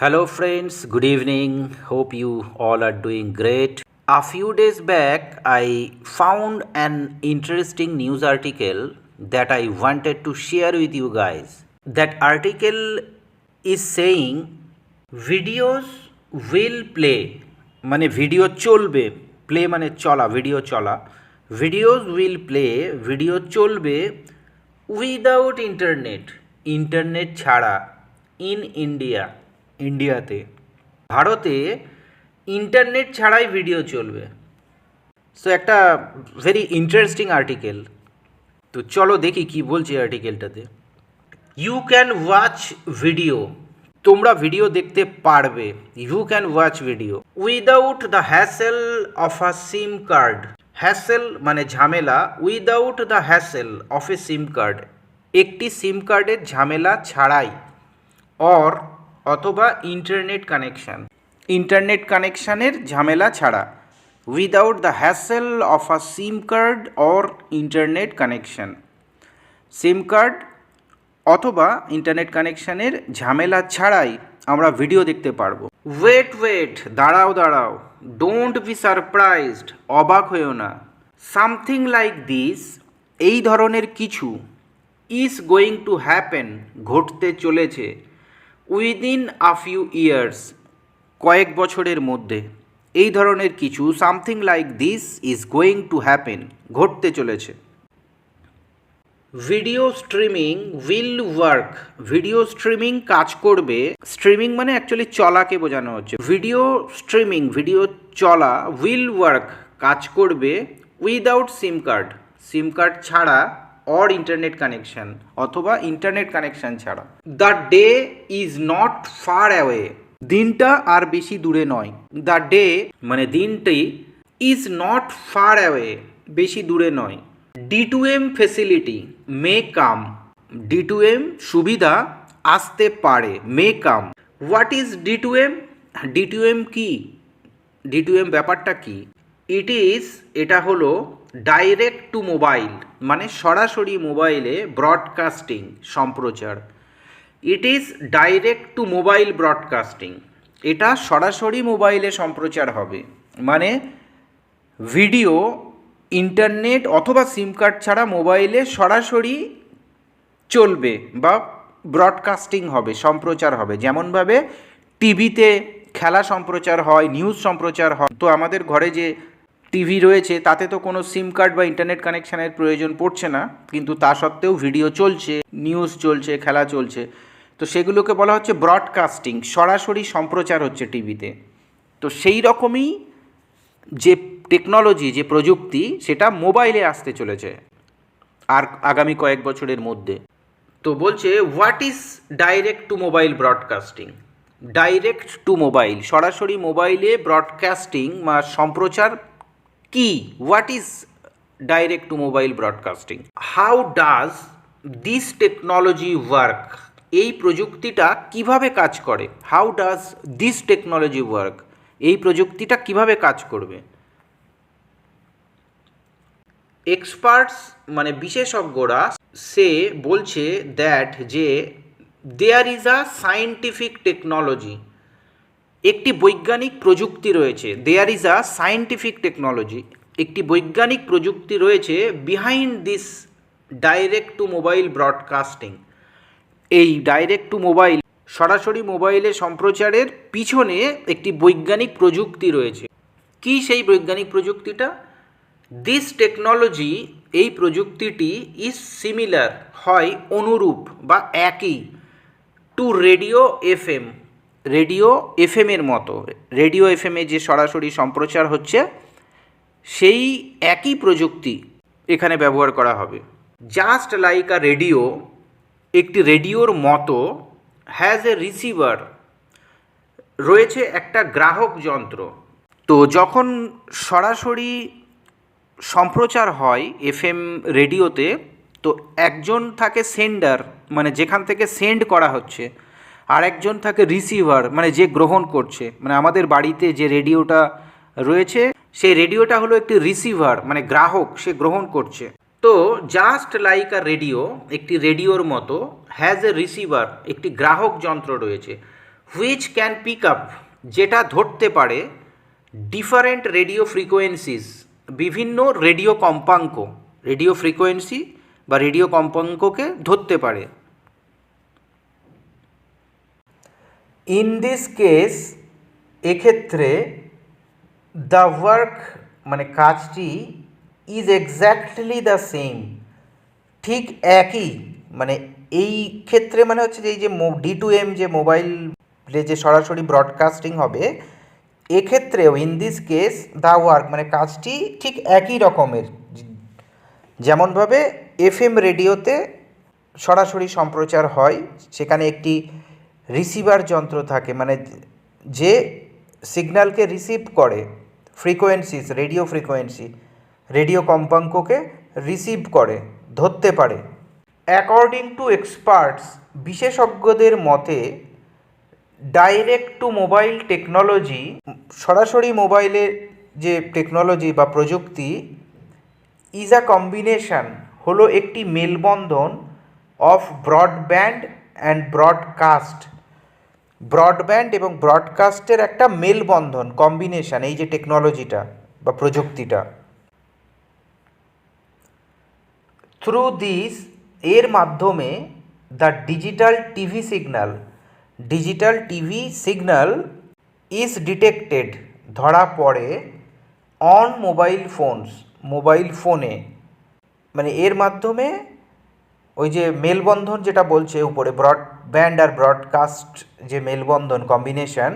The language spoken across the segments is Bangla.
Hello, friends. Good evening. Hope you all are doing great. A few days back, I found an interesting news article that I wanted to share with you guys. That article is saying videos will play মানে ভিডিও চলবে প্লে মানে চলা ভিডিও চলা ভিডিওস উইল প্লে ভিডিও চলবে উইদাউট ইন্টারনেট ইন্টারনেট ছাড়া ইন ইন্ডিয়া ইন্ডিয়াতে ভারতে ইন্টারনেট ছাড়াই ভিডিও চলবে। সো একটা ভেরি ইন্টারেস্টিং আর্টিকেল তো চলো দেখি কি বলছে আর্টিকেলটাতে ইউ ক্যান ওয়াচ ভিডিও তোমরা ভিডিও দেখতে পারবে। You can watch video without the hassle of a SIM card hassle মানে ঝামেলা। Without the hassle of a SIM card একটি সিম কার্ডের ঝামেলা ছাড়াই। অর অথবা ইন্টারনেট কানেকশান ইন্টারনেট কানেকশানের ঝামেলা ছাড়া without the hassle of a SIM card or internet connection SIM card অথবা ইন্টারনেট কানেকশানের ঝামেলা ছাড়াই আমরা ভিডিও দেখতে পারব। ওয়েট ওয়েট দাঁড়াও দাঁড়াও ডোন্ট বি সারপ্রাইজড অবাক হয়েও না। সামথিং লাইক দিস এই ধরনের কিছু ইজ গোয়িং টু হ্যাপেন ঘটতে চলেছে। উইদিন আ ফিউ ইয়ার্স, কয়েক বছরের মধ্যে। এই ধরনের কিছু something like this is going to happen, ঘটতে চলেছে। Video streaming will work. Video streaming কাজ করবে। স্ট্রিমিং মানে অ্যাকচুয়ালি চলাকে বোঝানো হচ্ছে। ভিডিও স্ট্রিমিং, ভিডিও চলা উইল ওয়ার্ক, কাজ করবে without SIM card. SIM card ছাড়া অর ইন্টারনেট কানেকশন অথবা ইন্টারনেট কানেকশন ছাড়া। The day is not far away দিনটা আর বেশি দূরে নয়। দ্য ডে মানে দিনটি ইজ নট ফার অ্যাওয়ে বেশি দূরে নয়। D to M facility may come D to M সুবিধা আসতে পারে may come what is D to M D to M কি? ডি টু এম ব্যাপারটা কি? ইট ইজ এটা হলো ডাইরেক্ট টু মোবাইল মানে সরাসরি মোবাইলে ব্রডকাস্টিং সম্প্রচার। It is direct to mobile broadcasting এটা সরাসরি মোবাইলে সম্প্রচার হবে। মানে ভিডিও ইন্টারনেট অথবা সিম কার্ড ছাড়া মোবাইলে সরাসরি চলবে বা ব্রডকাস্টিং হবে, সম্প্রচার হবে। যেমনভাবে টিভিতে খেলা সম্প্রচার হয় নিউজ সম্প্রচার হয়। তো আমাদের ঘরে যে টিভি রয়েছে, তাতে তো কোনো সিম কার্ড বা ইন্টারনেট কানেকশানের প্রয়োজন পড়ছে না, কিন্তু তা সত্ত্বেও ভিডিও চলছে নিউজ চলছে, খেলা চলছে। তো সেগুলোকে বলা হচ্ছে ব্রডকাস্টিং সরাসরি সম্প্রচার হচ্ছে টিভিতে। তো সেই রকমই যে টেকনোলজি যে প্রযুক্তি, সেটা মোবাইলে আসতে চলেছে, আর আগামী কয়েক বছরের মধ্যে। তো বলছে what is direct to mobile broadcasting direct to mobile সরাসরি মোবাইলে ব্রডকাস্টিং বা সম্প্রচার কি? What is direct to mobile broadcasting how does this technology work এই প্রযুক্তিটা কীভাবে কাজ করে? How does this technology work এই প্রযুক্তিটা কীভাবে কাজ করবে? এক্সপার্টস মানে বিশেষজ্ঞরা সে বলছে দ্যাট যে there is a scientific technology একটি বৈজ্ঞানিক প্রযুক্তি রয়েছে। There is a scientific technology একটি বৈজ্ঞানিক প্রযুক্তি রয়েছে behind this direct to mobile broadcasting এই ডাইরেক্ট টু মোবাইল সরাসরি মোবাইলে সম্প্রচারের পিছনে একটি বৈজ্ঞানিক প্রযুক্তি রয়েছে। কি সেই বৈজ্ঞানিক প্রযুক্তিটা? দিস টেকনোলজি এই প্রযুক্তিটি ইজ সিমিলার হয় অনুরূপ বা একই টু রেডিও এফএম রেডিও এফএমের মতো, রেডিও এফএমে যে সরাসরি সম্প্রচার হচ্ছে, সেই একই প্রযুক্তি এখানে ব্যবহার করা হবে। জাস্ট লাইক আ রেডিও একটি রেডিওর মতো হ্যাজ এ রিসিভার রয়েছে একটা গ্রাহক যন্ত্র। তো যখন সরাসরি সম্প্রচার হয় এফএম রেডিওতে, তো একজন থাকে সেন্ডার মানে যেখান থেকে সেন্ড করা হচ্ছে আর একজন থাকে রিসিভার মানে যে গ্রহণ করছে মানে আমাদের বাড়িতে যে রেডিওটা রয়েছে, সেই রেডিওটা হলো একটি রিসিভার মানে গ্রাহক, সে গ্রহণ করছে। তো জাস্ট লাইক আ রেডিও একটি রেডিওর মতো হ্যাজ এ রিসিভার একটি গ্রাহক যন্ত্র রয়েছে হুইচ ক্যান পিক আপ যেটা ধরতে পারে ডিফারেন্ট রেডিও ফ্রিকোয়েন্সিস বিভিন্ন রেডিও কম্পাঙ্ক রেডিও ফ্রিকোয়েন্সি বা রেডিও কম্পাঙ্ককে ধরতে পারে। ইন দিস কেস এক্ষেত্রে দ্য ওয়ার্ক মানে কাজটি ইজ এক্স্যাক্টলি দ্য সেম ঠিক একই মানে এই ক্ষেত্রে মানে হচ্ছে যে এই যে ডি টু এম যে মোবাইলে যে সরাসরি ব্রডকাস্টিং হবে, এক্ষেত্রেও in this case the work মানে কাজটি ঠিক একই রকমের। যেমনভাবে এফএম রেডিওতে সরাসরি সম্প্রচার হয়, সেখানে একটি রিসিভার যন্ত্র থাকে মানে যে সিগন্যালকে রিসিভ করে ফ্রিকোয়েন্সিস রেডিও ফ্রিকোয়েন্সি রেডিও কম্পাঙ্ককে রিসিভ করে, ধরতে পারে। অ্যাকর্ডিং টু এক্সপার্টস বিশেষজ্ঞদের মতে ডাইরেক্ট টু মোবাইল টেকনোলজি সরাসরি মোবাইলের যে টেকনোলজি বা প্রযুক্তি ইজ আ কম্বিনেশন হলো একটি মেলবন্ধন of broadband and broadcast broadband এবং ব্রডকাস্টের একটা মেলবন্ধন, কম্বিনেশন, এই যে টেকনোলজিটা বা প্রযুক্তিটা। থ্রু দিস এর মাধ্যমে the digital TV signal digital TV signal is detected ধরা পড়ে অন মোবাইল ফোনস মোবাইল ফোনে মানে এর মাধ্যমে ওই যে মেলবন্ধন যেটা বলছে উপরে ব্রডব্যান্ড আর ব্রডকাস্ট যে মেলবন্ধন কম্বিনেশন,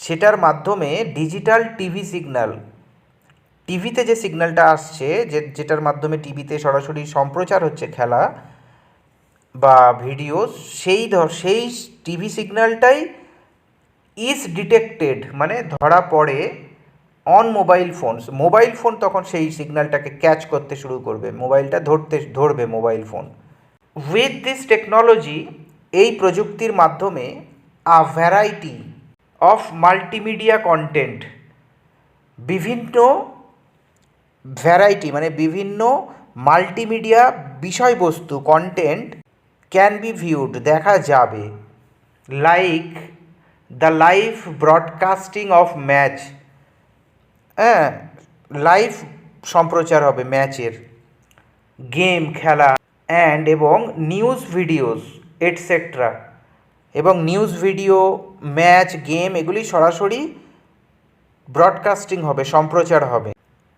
সেটার মাধ্যমে ডিজিটাল টিভি সিগন্যাল, টিভিতে যে সিগন্যালটা আসছে, যে, যেটার মাধ্যমে টিভিতে সরাসরি সম্প্রচার হচ্ছে খেলা বা ভিডিও, সেই ধর সেই টিভি সিগন্যালটাই ইজ ডিটেক্টেড মানে ধরা পড়ে on mobile phones mobile phone তখন সেই সিগন্যালটাকে ক্যাচ করতে শুরু করবে মোবাইলটা ধরতে, ধরবে mobile phone with this technology এই প্রযুক্তির মাধ্যমে a variety of multimedia content বিভিন্ন ভ্যারাইটি মানে বিভিন্ন মাল্টিমিডিয়া বিষয়বস্তু, কন্টেন্ট ক্যান বি ভিউড, দেখা যাবে। Like the live broadcasting of match. হ্যাঁ লাইভ সম্প্রচার হবে ম্যাচের। গেম, খেলা, অ্যান্ড এবং নিউজ ভিডিওস। এটসেট্রা এবং নিউজ ভিডিও ম্যাচ গেম এগুলি সরাসরি ব্রডকাস্টিং হবে, সম্প্রচার হবে।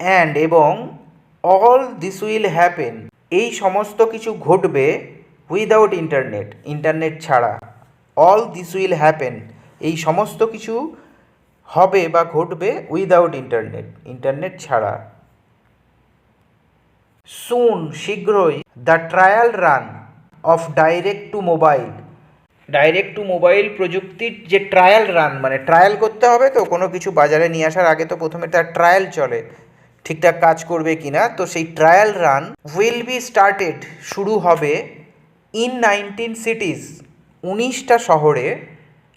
অ্যান্ড এবং অল দিস উইল হ্যাপেন এই সমস্ত কিছু ঘটবে উইদাউট ইন্টারনেট ইন্টারনেট ছাড়া। অল দিস উইল হ্যাপেন এই সমস্ত কিছু হবে বা ঘটবে উইদাউট ইন্টারনেট ইন্টারনেট ছাড়া। সুন শীঘ্রই the trial run of direct to mobile. Direct to mobile প্রযুক্তির যে ট্রায়াল রান মানে ট্রায়াল করতে হবে তো, কোনো কিছু বাজারে নিয়ে আসার আগে তো প্রথমে তার ট্রায়াল চলে, ঠিকঠাক কাজ করবে কি না তো সেই trial run will be started শুরু হবে ইন নাইনটিন সিটিজ উনিশটা শহরে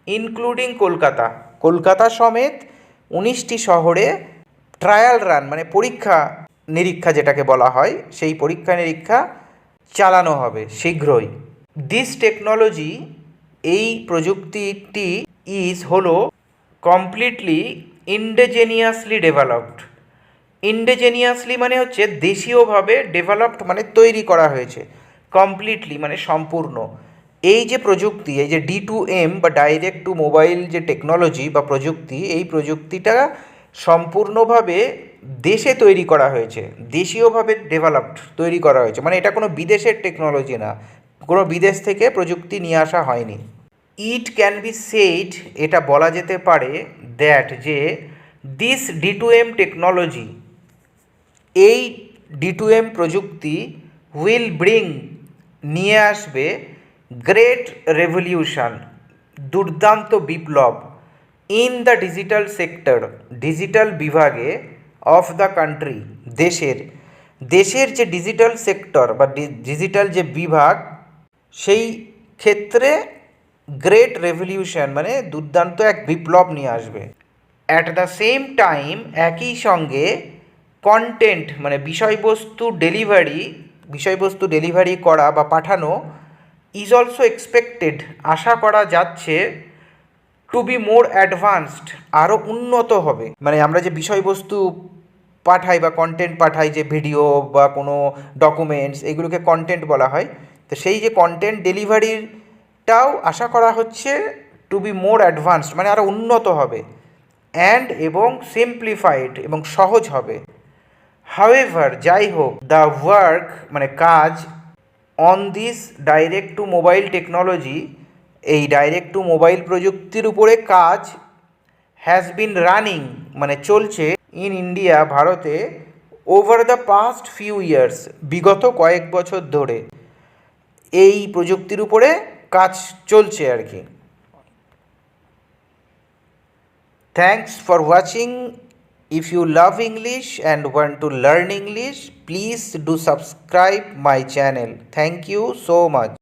ইনক্লুডিং কলকাতা। কলকাতা সমেত উনিশটি শহরে ট্রায়াল রান মানে পরীক্ষা নিরীক্ষা যেটাকে বলা হয়, সেই পরীক্ষা নিরীক্ষা চালানো হবে শীঘ্রই। দিস টেকনোলজি এই প্রযুক্তিটি ইজ হলো কমপ্লিটলি ইন্ডেজেনিয়াসলি ডেভেলপড ইন্ডেজেনিয়াসলি মানে হচ্ছে দেশীয়ভাবে ডেভেলপড মানে তৈরি করা হয়েছে। কমপ্লিটলি মানে সম্পূর্ণ। এই যে প্রযুক্তি, এই যে ডি টু এম বা ডাইরেক্ট টু মোবাইল যে টেকনোলজি বা প্রযুক্তি, এই প্রযুক্তিটা সম্পূর্ণভাবে দেশে তৈরি করা হয়েছে, দেশীয়ভাবে ডেভেলপড তৈরি করা হয়েছে। মানে এটা কোনো বিদেশের টেকনোলজি না, কোনো বিদেশ থেকে প্রযুক্তি নিয়ে আসা হয়নি। ইট ক্যান বি সেইড এটা বলা যেতে পারে দ্যাট যে this D to M technology এই ডি টু এম প্রযুক্তি উইল ব্রিং নিয়ে আসবে গ্রেট রেভলিউশন দুর্দান্ত বিপ্লব। In the digital sector, digital বিভাগে অফ দ্য কান্ট্রি, দেশের দেশের যে ডিজিটাল সেক্টর বা ডিজিটাল যে বিভাগ, সেই ক্ষেত্রে গ্রেট রেভলিউশন মানে দুর্দান্ত এক বিপ্লব নিয়ে আসবে। অ্যাট দ্য সেম টাইম, একই সঙ্গে কন্টেন্ট মানে বিষয়বস্তু ডেলিভারি বিষয়বস্তু ডেলিভারি করা বা পাঠানো ইজ অলসো এক্সপেক্টেড আশা করা যাচ্ছে টু বি মোর অ্যাডভান্সড আরও উন্নত হবে। মানে আমরা যে বিষয়বস্তু পাঠাই বা কন্টেন্ট পাঠাই, যে ভিডিও বা কোনো ডকুমেন্টস এগুলোকে কন্টেন্ট বলা হয়, তো সেই যে কন্টেন্ট ডেলিভারিটাও আশা করা হচ্ছে টু বি মোর অ্যাডভান্সড মানে আরও উন্নত হবে। অ্যান্ড এবং সিম্পলিফাইড এবং সহজ হবে। হাওয়েভার যাই হোক দ্য ওয়ার্ক মানে কাজ on this direct to mobile technology এই ডাইরেক্ট টু মোবাইল প্রযুক্তির উপরে কাজ হ্যাজ বিন রানিং মানে চলছে ইন ইন্ডিয়া ভারতে over the past few years বিগত কয়েক বছর ধরে। এই প্রযুক্তির উপরে কাজ চলছে আর কি। Thanks for watching if you love English and want to learn English please do subscribe my channel thank you so much